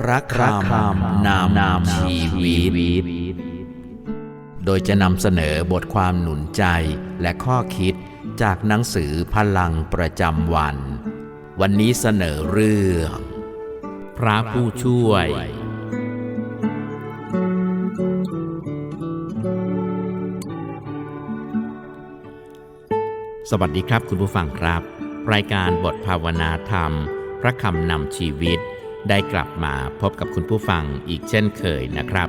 พระคำนามนามชีวิต โดยจะนำเสนอบทความหนุนใจและข้อคิดจากหนังสือพลังประจำวัน วันนี้เสนอเรื่อง พระผู้ช่วย สวัสดีครับคุณผู้ฟังครับ รายการบทภาวนาธรรม พระคำนำชีวิต ได้กลับมาพบกับคุณผู้ฟังอีกเช่นเคยนะครับ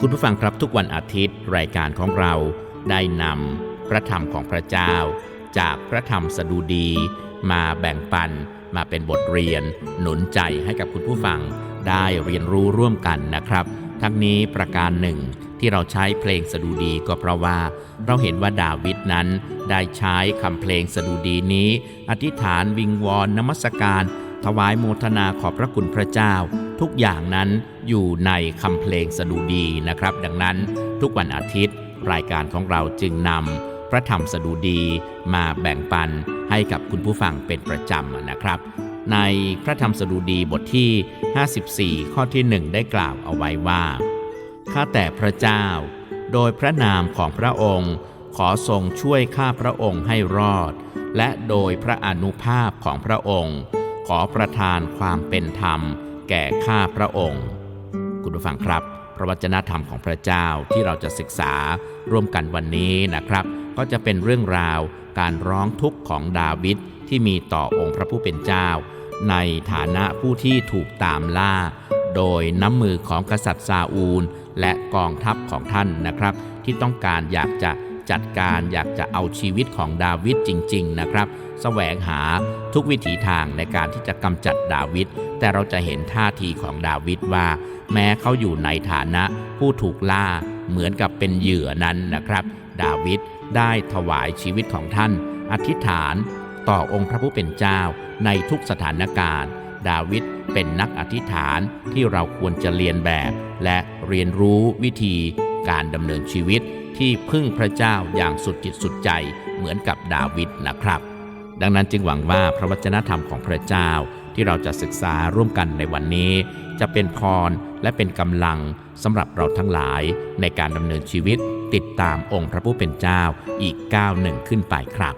คุณผู้ฟังครับทุกวันอาทิตย์รายการของเราได้นำพระธรรมของพระเจ้า จากพระธรรมสดุดี มาแบ่งปันมาเป็นบทเรียน หนุนใจให้กับคุณผู้ฟังได้เรียนรู้ร่วมกันนะครับ ทั้งนี้ประการหนึ่งที่เราใช้เพลงสดุดีก็เพราะว่า เราเห็นว่าดาวิดนั้นได้ใช้คำเพลงสดุดีนี้ อธิษฐานวิงวอนนมัสการ ถวายโมทนาขอบพระคุณพระเจ้า ทุกอย่างนั้นอยู่ในคำเพลงสดุดีนะครับ ดังนั้นทุกวันอาทิตย์ รายการของเราจึงนำพระธรรมสดุดีมาแบ่งปันให้กับคุณผู้ฟังเป็นประจำนะครับ ในพระธรรมสดุดีบทที่ 54 ข้อที่ 1 ได้กล่าวเอาไว้ว่าข้าแต่พระเจ้า โดยพระนามของพระองค์ ขอทรงช่วยข้าพระองค์ให้รอด และโดยพระอนุภาพของพระองค์ อประทานความเป็นธรรม แก่ข้าพระองค์ คุณผู้ฟังครับ พระวจนะธรรมของพระเจ้าที่เราจะศึกษาร่วมกันวันนี้นะครับ ก็จะเป็นเรื่องราวการร้องทุกข์ของดาวิดที่มีต่อองค์พระผู้เป็นเจ้า ในฐานะผู้ที่ถูกตามล่า โดยน้ำมือของกษัตริย์ซาอูล และกองทัพของท่านนะครับ ที่ต้องการอยากจะจัดการอยากจะเอาชีวิตของดาวิดจริง ๆ นะครับ แสวงหาทุกวิถีทางในการที่จะกำจัดดาวิดแต่เราจะเห็นท่าทีของดาวิดว่า แม้เขาอยู่ในฐานะผู้ถูกล่าเหมือนกับเป็นเหยื่อนั้นนะครับ ดาวิดได้ถวายชีวิตของท่าน อธิษฐานต่อองค์พระผู้เป็นเจ้าในทุกสถานการณ์ ดาวิดเป็นนักอธิษฐานที่เราควรจะเรียนแบบ และเรียนรู้วิธีการดำเนินชีวิตที่พึ่งพระเจ้าอย่างสุดจิตสุดใจเหมือนกับดาวิดนะครับ ดังนั้นจึงหวังว่าพระวจนะธรรมของพระเจ้าที่เราจะศึกษาร่วมกันในวันนี้ จะเป็นพรและเป็นกำลังสำหรับเราทั้งหลายในการดำเนินชีวิตติดตามองค์พระผู้เป็นเจ้าอีกก้าวหนึ่งขึ้นไปครับ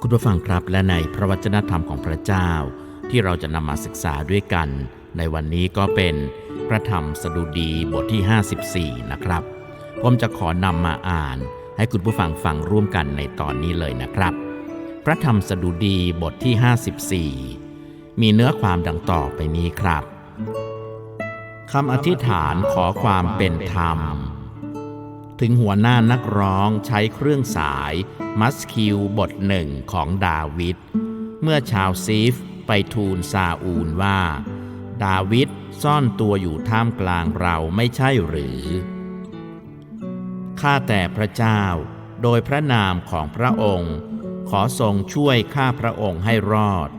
คุณผู้ฟังครับและในพระวจนะธรรมของพระเจ้า ที่เราจะนำมาศึกษาด้วยกัน ในวันนี้ก็เป็นพระธรรมสดุดีบทที่ 54 นะครับ ผมจะขอนำมาอ่าน ให้คุณผู้ฟังฟังร่วมกันในตอนนี้เลยนะครับ พระธรรมสดุดีบทที่ 54 มีเนื้อความดังต่อไปนี้ครับคำอธิษฐานขอความเป็นธรรม ถึงหัวหน้านักร้องใช้เครื่องสายมัสคิวบทหนึ่งของดาวิดเมื่อชาวซีฟไปทูลซาอูลว่า ดาวิดซ่อนตัวอยู่ท่ามกลางเราไม่ใช่หรือข้าแต่พระเจ้าโดยพระนามของพระองค์ ขอทรงช่วยข้าพระองค์ให้รอด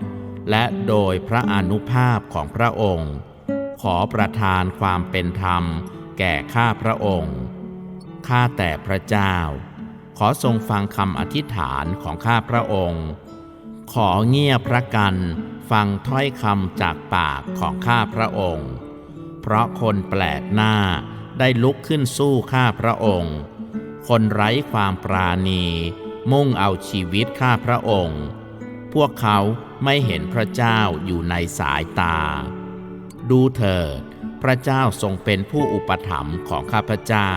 และโดยพระอนุภาพของพระองค์ ขอประทานความเป็นธรรม แก่ข้าพระองค์ ข้าแต่พระเจ้า ขอทรงฟังคำอธิษฐานของข้าพระองค์ ขอเงียพระกันฟังถ้อยคำจากปากของข้าพระองค์ เพราะคนแปลกหน้าได้ลุกขึ้นสู้ข้าพระองค์ คนไร้ความปราณี มุ่งเอาชีวิตข้าพระองค์ พวกเขาไม่เห็นพระเจ้าอยู่ในสายตา ดูเถิด พระเจ้าทรงเป็นผู้อุปถัมภ์ของข้าพเจ้า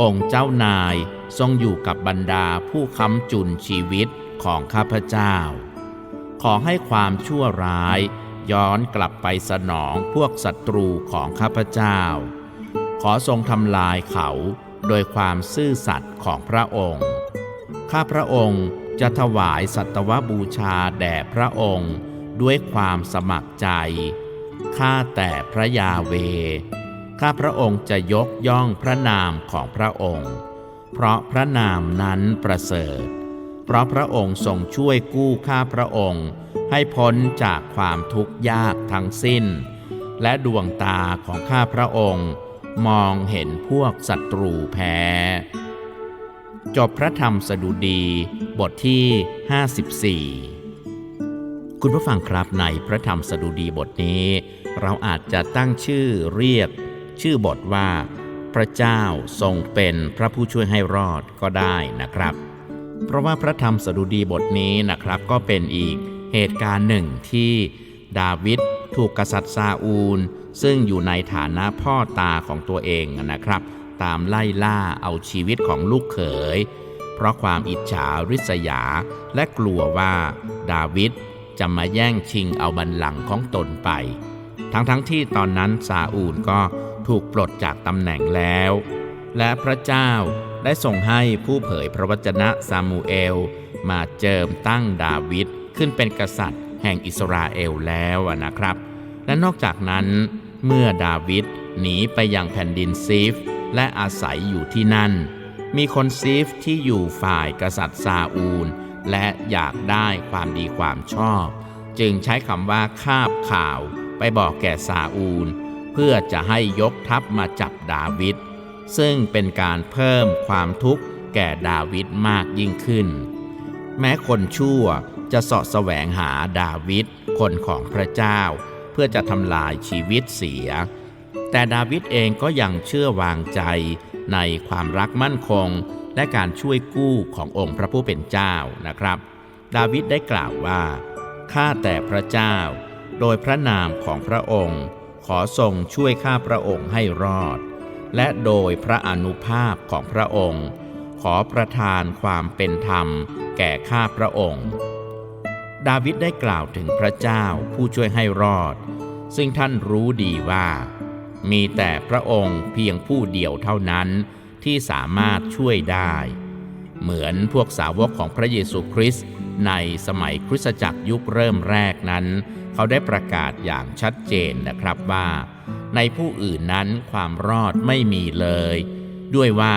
องค์เจ้านายทรงอยู่กับบรรดาผู้ค้ำจุนชีวิตของข้าพเจ้า ขอให้ความชั่วร้ายย้อนกลับไปสนองพวกศัตรูของข้าพเจ้า ขอทรงทำลายเขาโดยความซื่อสัตย์ของพระองค์ ข้าพระองค์จะถวายสัตวบูชาแด่พระองค์ด้วยความสมัครใจ ข้าแต่พระยาเว ข้าพระองค์จะยกย่องพระนามของพระองค์ เพราะพระนามนั้นประเสริฐ เพราะพระองค์ทรงช่วยกู้ข้าพระองค์ให้พ้นจากความทุกข์ยากทั้งสิ้น และดวงตาของข้าพระองค์มองเห็นพวกศัตรูแพ้ จบพระธรรมสดุดีบทที่ 54 คุณผู้ฟังครับในพระธรรมสดุดีบทนี้ เราอาจจะตั้งชื่อเรียก ชื่อบทว่า พระเจ้าทรงเป็นพระผู้ช่วยให้รอดก็ได้นะครับ เพราะว่าพระธรรมสดุดีบทนี้นะครับก็เป็นอีกเหตุการณ์หนึ่งที่ดาวิดถูกกษัตริย์ซาอูล ซึ่งอยู่ในฐานะพ่อตาของตัวเองนะครับ ตามไล่ล่าเอาชีวิตของลูกเขย เพราะความอิจฉาริษยาและกลัวว่าดาวิดจะมาแย่งชิงเอาบัลลังก์ของตนไป ทั้งๆทที่ตอนนั้นซาอูลก็ถูกปลดจากตำแหน่งแล้ว และพระเจ้าได้ทรงให้ผู้เผยพระวจนะซามูเอล มาเจิมตั้งดาวิดขึ้นเป็นกษัตริย์แห่งอิสราเอลแล้วนะครับ และนอกจากนั้น เมื่อดาวิด หนีไปยังแผ่นดินซีฟและอาศัยอยู่ที่นั่น มีคนซีฟที่อยู่ฝ่ายกษัตริย์ซาอูล และอยากได้ความดีความชอบ จึงใช้คำว่าคาบข่าวไปบอกแก่ซาอูล เพื่อจะให้ยกทัพมาจับดาวิดซึ่งเป็นการเพิ่มความทุกข์แก่ดาวิดมากยิ่งขึ้น แม้คนชั่วจะเสาะแสวงหาดาวิดคนของพระเจ้า เพื่อจะทำลายชีวิตเสีย แต่ดาวิดเองก็ยังเชื่อวางใจในความรักมั่นคง และการช่วยกู้ขององค์พระผู้เป็นเจ้านะครับ ดาวิดได้กล่าวว่าข้าแต่พระเจ้า โดยพระนามของพระองค์ ขอทรงช่วยข้าพระองค์ให้รอด และโดยพระอนุภาพของพระองค์ ขอประทานความเป็นธรรม แก่ข้าพระองค์ ดาวิดได้กล่าวถึงพระเจ้าผู้ช่วยให้รอด ซึ่งท่านรู้ดีว่า มีแต่พระองค์เพียงผู้เดียวเท่านั้นที่สามารถช่วยได้ เหมือนพวกสาวกของพระเยซูคริสต์ในสมัยคริสตจักรยุคเริ่มแรกนั้น เขาได้ประกาศอย่างชัดเจนนะครับว่า ในผู้อื่นนั้นความรอดไม่มีเลย ด้วยว่า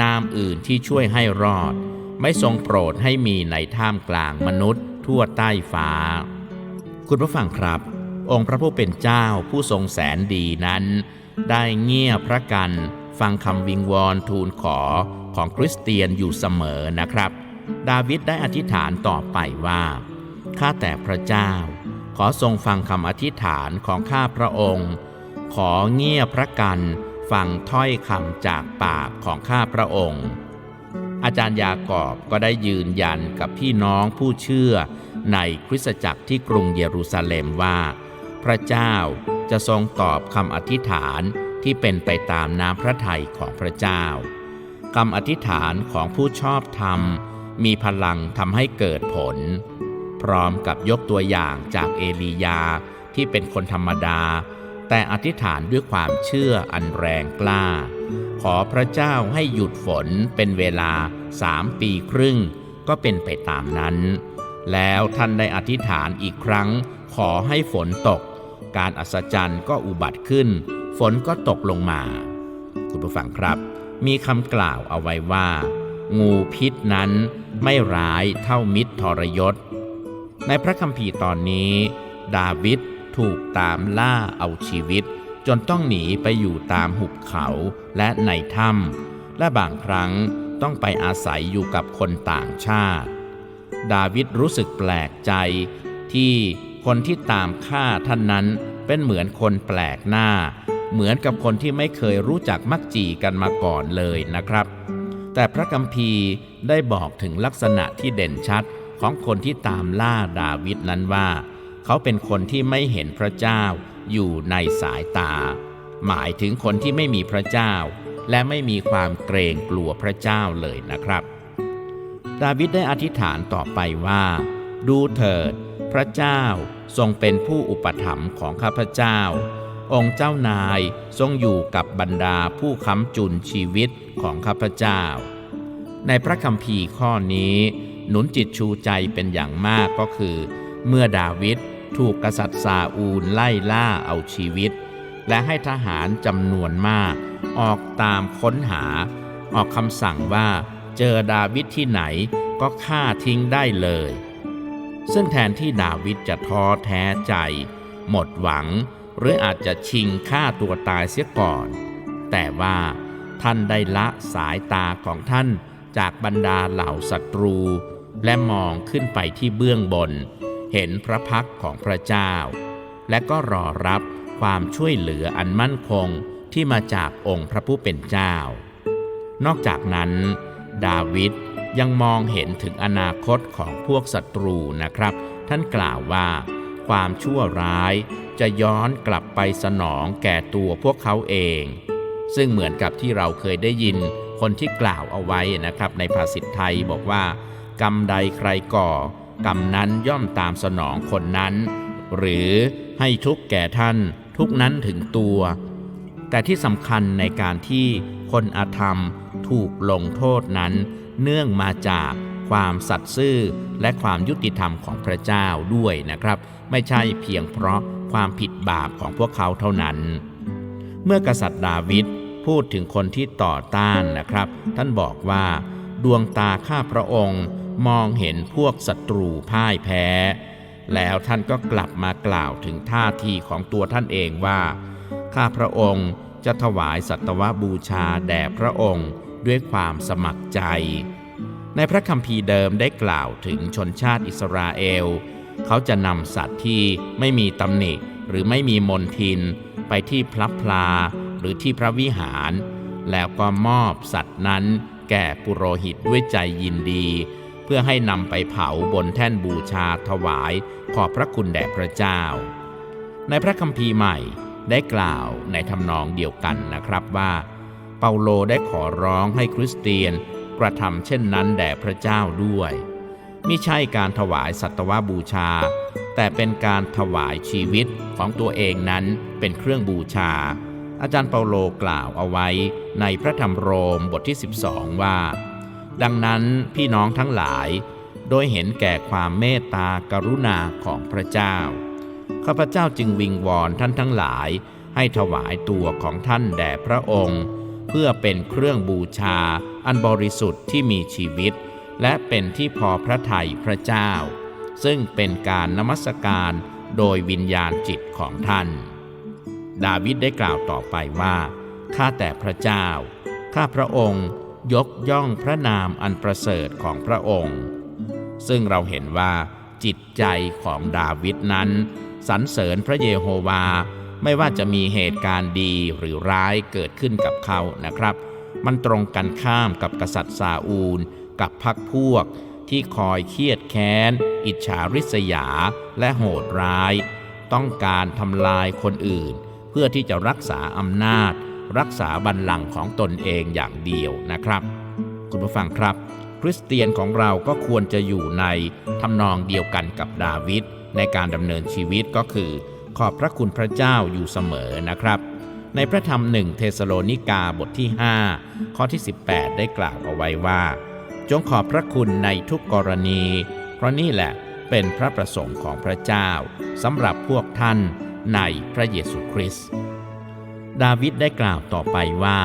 นามอื่นที่ช่วยให้รอด ไม่ทรงโปรดให้มีในท่ามกลางมนุษย์ทั่วใต้ฟ้า คุณผู้ฟังครับ องค์พระผู้เป็นเจ้าผู้ทรงแสนดีนั้น ได้เงี่ยพระกัน ฟังคำวิงวอนทูลขอของคริสเตียนอยู่เสมอนะครับ ดาวิดได้อธิษฐานต่อไปว่าข้าแต่พระเจ้า ขอทรงฟังคำอธิษฐานของข้าพระองค์ ขอเงี่ยพระกันฟังถ้อยคำจากปากของข้าพระองค์อาจารย์ยากอบก็ได้ยืนยันกับพี่น้องผู้เชื่อในคริสตจักรที่กรุงเยรูซาเล็มว่า พระเจ้าจะทรงตอบคำอธิษฐานที่เป็นไปตามน้ำพระทัยของพระเจ้าคำอธิษฐานของผู้ชอบธรรม มีพลังทำให้เกิดผล พร้อมกับยกตัวอย่างจากเอลียาที่เป็นคนธรรมดา แต่อธิษฐานด้วยความเชื่ออันแรงกล้า ขอพระเจ้าให้หยุดฝนเป็นเวลาสามปีครึ่ง ก็เป็นไปตามนั้น แล้วท่านได้อธิษฐานอีกครั้ง ขอให้ฝนตก การอัศจรรย์ก็อุบัติขึ้น ฝนก็ตกลงมา คุณผู้ฟังครับ มีคำกล่าวเอาไว้ว่า งูพิษนั้นไม่ร้ายเท่ามิตรทรยศ ในพระคัมภีร์ตอนนี้ ดาวิดถูกตามล่าเอาชีวิต จนต้องหนีไปอยู่ตามหุบเขาและในถ้ำและบางครั้งต้องไปอาศัยอยู่กับคนต่างชาติ ดาวิดรู้สึกแปลกใจที่ คนที่ตามฆ่าท่านนั้นเป็นเหมือนคนแปลกหน้า เหมือนกับคนที่ไม่เคยรู้จักมักจีกันมาก่อนเลยนะครับ แต่พระกัมภีร์ได้บอกถึงลักษณะที่เด่นชัดของคนที่ตามล่าดาวิดนั้นว่า เขาเป็นคนที่ไม่เห็นพระเจ้าอยู่ในสายตา หมายถึงคนที่ไม่มีพระเจ้า และไม่มีความเกรงกลัวพระเจ้าเลยนะครับ ดาวิดได้อธิษฐานต่อไปว่า ดูเถิด พระเจ้าทรงเป็นผู้อุปถัมภ์ของข้าพเจ้า องค์เจ้านายทรงอยู่กับบรรดาผู้ค้ำจุนชีวิตของข้าพเจ้า ในพระคัมภีร์ข้อนี้ หนุนจิตชูใจเป็นอย่างมากก็คือ เมื่อดาวิดถูกกษัตริย์ซาอูลไล่ล่าเอาชีวิต และให้ทหารจำนวนมาก ออกตามค้นหา ออกคำสั่งว่าเจอดาวิดที่ไหนก็ฆ่าทิ้งได้เลย ซึ่งแทนที่ดาวิดจะท้อแท้ใจ หมดหวัง หรืออาจจะชิงฆ่าตัวตายเสียก่อน แต่ว่าท่านได้ละสายตาของท่านจากบรรดาเหล่าศัตรู และมองขึ้นไปที่เบื้องบน เห็นพระพักของพระเจ้า และก็รอรับความช่วยเหลืออันมั่นคงที่มาจากองค์พระผู้เป็นเจ้า นอกจากนั้น ดาวิด ยังมองเห็นถึงอนาคตของพวกศัตรูนะครับ ท่านกล่าวว่า ความชั่วร้ายจะย้อนกลับไปสนองแก่ตัวพวกเขาเอง ซึ่งเหมือนกับที่เราเคยได้ยินคนที่กล่าวเอาไว้นะครับ ในภาษิตไทยบอกว่า กรรมใดใครก่อ กรรมนั้นย่อมตามสนองคนนั้น หรือให้ทุกแก่ท่าน ทุกนั้นถึงตัว แต่ที่สำคัญในการที่คนอาธรรมถูกลงโทษนั้น เนื่องมาจากความสัตย์ซื่อและความยุติธรรมของพระเจ้าด้วยนะครับ ไม่ใช่เพียงเพราะความผิดบาปของพวกเขาเท่านั้น เมื่อกษัตริย์ดาวิดพูดถึงคนที่ต่อต้านนะครับ ท่านบอกว่า ดวงตาข้าพระองค์มองเห็นพวกศัตรูพ่ายแพ้ แล้วท่านก็กลับมากล่าวถึงท่าทีของตัวท่านเองว่า ข้าพระองค์จะถวายสัตวบูชาแด่พระองค์ ด้วยความสมัครใจ ในพระคัมภีร์เดิมได้กล่าวถึงชนชาติอิสราเอล เขาจะนำสัตว์ที่ไม่มีตำหนิหรือไม่มีมนทิน ไปที่พลับพลาหรือที่พระวิหาร แล้วก็มอบสัตว์นั้นแก่ปุโรหิตด้วยใจยินดี เพื่อให้นำไปเผาบนแท่นบูชาถวาย ขอบพระคุณแด่พระเจ้า ในพระคัมภีร์ใหม่ได้กล่าวในทำนองเดียวกันนะครับว่า เปาโลได้ขอร้องให้คริสเตียนกระทำเช่นนั้นแด่พระเจ้าด้วยมิใช่การถวายสัตวบูชา แต่เป็นการถวายชีวิตของตัวเองนั้นเป็นเครื่องบูชา อาจารย์เปาโลกล่าวเอาไว้ในพระธรรมโรมบทที่ 12 ว่า ดังนั้นพี่น้องทั้งหลาย โดยเห็นแก่ความเมตตากรุณาของพระเจ้า ข้าพเจ้าจึงวิงวอนท่านทั้งหลาย ให้ถวายตัวของท่านแด่พระองค์ เพื่อเป็นเครื่องบูชา อันบริสุทธิ์ที่มีชีวิต และเป็นที่พอพระทัยพระเจ้า ซึ่งเป็นการนมัสการโดยวิญญาณจิตของท่าน ดาวิดได้กล่าวต่อไปว่า ข้าแต่พระเจ้า ข้าพระองค์ยกย่องพระนามอันประเสริฐของพระองค์ ซึ่งเราเห็นว่าจิตใจของดาวิดนั้นสรรเสริญพระเยโฮวา ไม่ว่าจะมีเหตุการณ์ดีหรือร้ายเกิดขึ้นกับเขานะครับ มันตรงกันข้ามกับกษัตริย์ซาอูล กับพรรคพวก ที่คอยเครียดแค้น อิจฉาริษยา และโหดร้าย ต้องการทำลายคนอื่น เพื่อที่จะรักษาอำนาจ รักษาบัลลังก์ของตนเองอย่างเดียวนะครับ คุณผู้ฟังครับ คริสเตียนของเราก็ควรจะอยู่ในทำนองเดียวกันกับดาวิดในการดำเนินชีวิตก็คือ ขอบพระคุณพระเจ้าอยู่เสมอนะครับ ในพระธรรมหนึ่งเทสโลนิกาบทที่ 5 ข้อที่ 18 ได้กล่าวเอาไว้ว่า จงขอบพระคุณในทุกกรณี เพราะนี่แหละเป็นพระประสงค์ของพระเจ้าสำหรับพวกท่านในพระเยซูคริสต์ดาวิดได้กล่าวต่อไปว่า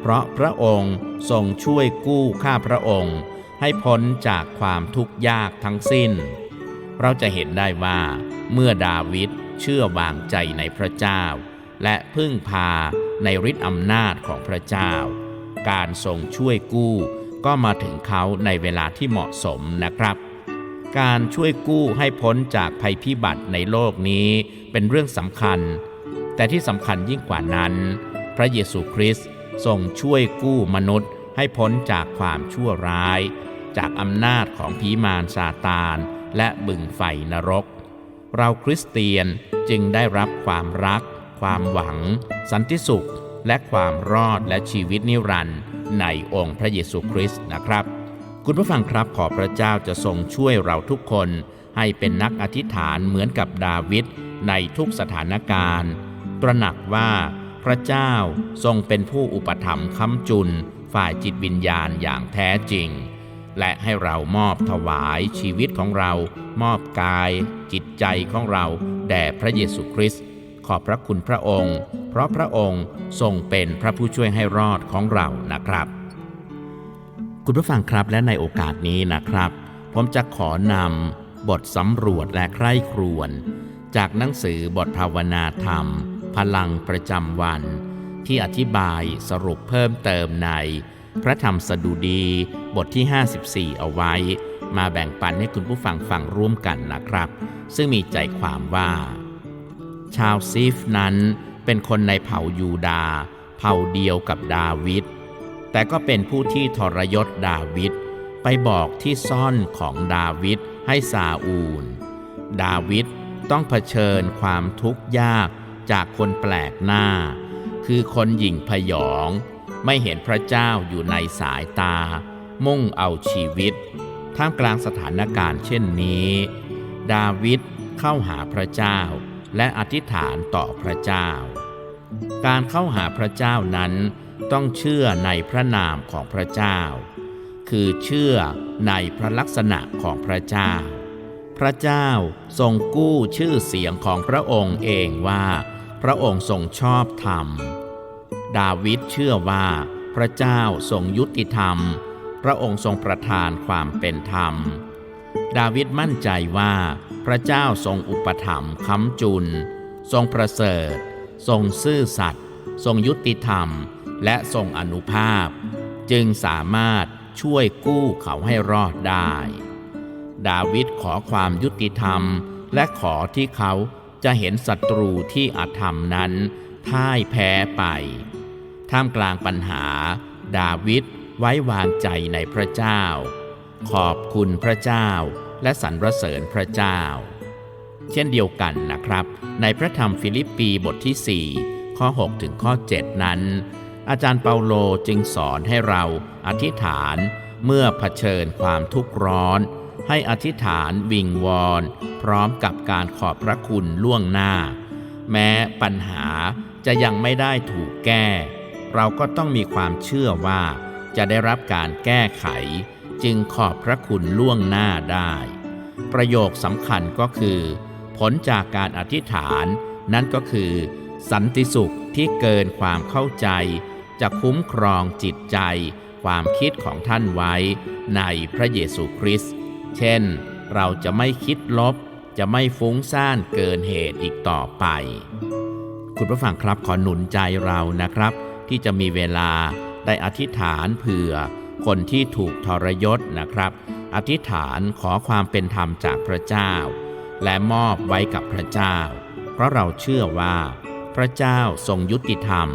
เพราะพระองค์ทรงช่วยกู้ข้าพระองค์ ให้พ้นจากความทุกข์ยากทั้งสิ้น เราจะเห็นได้ว่าเมื่อดาวิด เชื่อวางใจในพระเจ้า และพึ่งพาในฤทธิอำนาจของพระเจ้า การทรงช่วยกู้ก็มาถึงเขาในเวลาที่เหมาะสมนะครับ การช่วยกู้ให้พ้นจากภัยพิบัติในโลกนี้เป็นเรื่องสำคัญ แต่ที่สำคัญยิ่งกว่านั้น พระเยซูคริสต์ทรงช่วยกู้มนุษย์ ให้พ้นจากความชั่วร้าย จากอำนาจของผีมารซาตาน และบึงไฟนรก เราคริสเตียนจึงได้รับความรัก ความหวัง สันติสุข และความรอดและชีวิตนิรันดร์ในองค์พระเยซูคริสต์นะครับ คุณผู้ฟังครับขอพระเจ้าจะทรงช่วยเราทุกคน ให้เป็นนักอธิษฐานเหมือนกับดาวิดในทุกสถานการณ์ ตระหนักว่าพระเจ้าทรงเป็นผู้อุปถัมภ์ค้ำจุน ฝ่ายจิตวิญญาณอย่างแท้จริง และให้เรามอบถวายชีวิตของเรา มอบกาย จิตใจของเรา แด่พระเยซูคริสต์ขอบพระคุณพระองค์ เพราะพระองค์ทรงเป็นพระผู้ช่วยให้รอดของเรานะครับ คุณผู้ฟังครับและในโอกาสนี้นะครับ ผมจะขอนำบทสำรวจและใคร่ครวญจากหนังสือบทภาวนาธรรม พลังประจำวัน ที่อธิบายสรุปเพิ่มเติมใน พระธรรมสดุดีบทที่ 54 เอาไว้ มาแบ่งปันให้คุณผู้ฟังฟังร่วมกันนะครับ ซึ่งมีใจความว่า ชาวซีฟนั้นเป็นคนในเผ่ายูดา เผ่าเดียวกับดาวิดแต่ก็เป็นผู้ที่ทรยศดาวิดไปบอกที่ซ่อนของดาวิดให้ซาอูล ดาวิดต้องเผชิญความทุกข์ยากจากคนแปลกหน้า คือคนหยิ่งพยอง ไม่เห็นพระเจ้าอยู่ในสายตา มุ่งเอาชีวิต ท่ามกลางสถานการณ์เช่นนี้ ดาวิดเข้าหาพระเจ้า และอธิษฐานต่อพระเจ้า การเข้าหาพระเจ้านั้นต้องเชื่อในพระนามของพระเจ้า คือเชื่อในพระลักษณะของพระเจ้า พระเจ้าทรงกู้ชื่อเสียงของพระองค์เองว่า พระองค์ทรงชอบธรรม ดาวิดเชื่อว่าพระเจ้าทรงยุติธรรม พระองค์ทรงประทานความเป็นธรรม ดาวิดมั่นใจว่า พระเจ้าทรงอุปถัมภ์ค้ำจุน ทรงประเสริฐ ทรงซื่อสัตย์ทรงยุติธรรม และทรงอนุภาพ จึงสามารถช่วยกู้เขาให้รอดได้ ดาวิดขอความยุติธรรม และขอที่เขาจะเห็นศัตรูที่อาธรรมนั้นพ่ายแพ้ไป ท่ามกลางปัญหา ดาวิดไว้วางใจในพระเจ้า ขอบคุณพระเจ้า และสรรเสริญพระเจ้า เช่นเดียวกันนะครับ ในพระธรรมฟิลิปปีบทที่ 4 ข้อ 6 ถึงข้อ 7 นั้น อาจารย์เปาโลจึงสอนให้เราอธิษฐานเมื่อเผชิญความทุกข์ร้อน ให้อธิษฐานวิงวอน พร้อมกับการขอบพระคุณล่วงหน้า แม้ปัญหาจะยังไม่ได้ถูกแก้ เราก็ต้องมีความเชื่อว่า จะได้รับการแก้ไข จึงขอบพระคุณล่วงหน้าได้ ประโยคสำคัญก็คือ ผลจากการอธิษฐาน นั่นก็คือ สันติสุขที่เกินความเข้าใจ จะคุ้มครองจิตใจ ความคิดของท่านไว้ในพระเยซูคริสต์เช่น เราจะไม่คิดลบ จะไม่ฟุ้งซ่านเกินเหตุอีกต่อไป คุณผู้ฟังครับขอหนุนใจเรานะครับ ที่จะมีเวลาได้อธิษฐานเผื่อคนที่ถูกทรยศนะครับ อธิษฐานขอความเป็นธรรมจากพระเจ้า และมอบไว้กับพระเจ้า เพราะเราเชื่อว่า พระเจ้าทรงยุติธรรม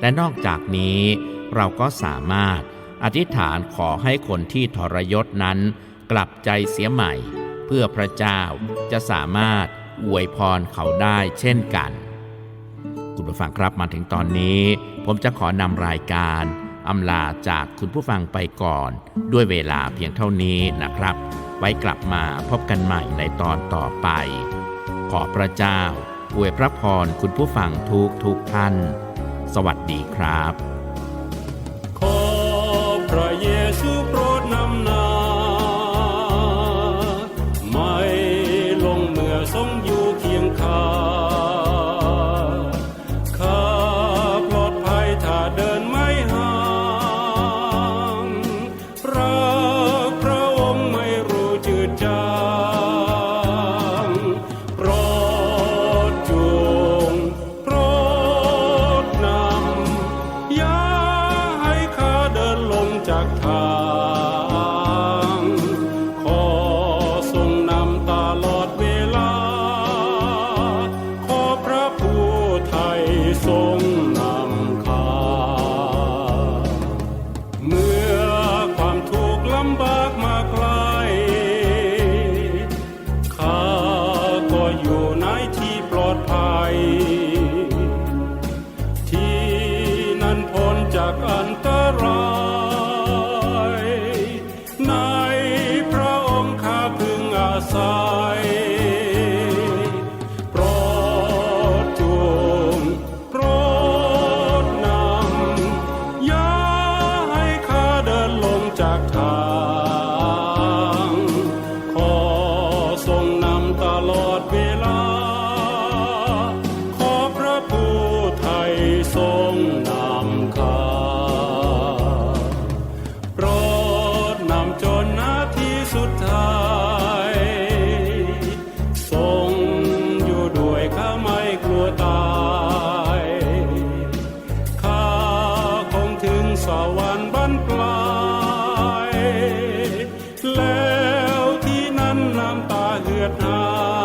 และนอกจากนี้เราก็สามารถอธิษฐานขอให้คนที่ทรยศนั้น กลับใจเสียใหม่ เพื่อพระเจ้าจะสามารถอวยพรเขาได้เช่นกัน ผู้ฟังครับมาถึงตอนนี้ ผมจะขอนำรายการอำลาจากคุณผู้ฟังไปก่อน ด้วยเวลาเพียงเท่านี้นะครับ ไว้กลับมาพบกันใหม่ในตอนต่อไป ขอพระเจ้าอวยพระพรคุณผู้ฟังทุกทุกท่าน สวัสดีครับ Vietnam.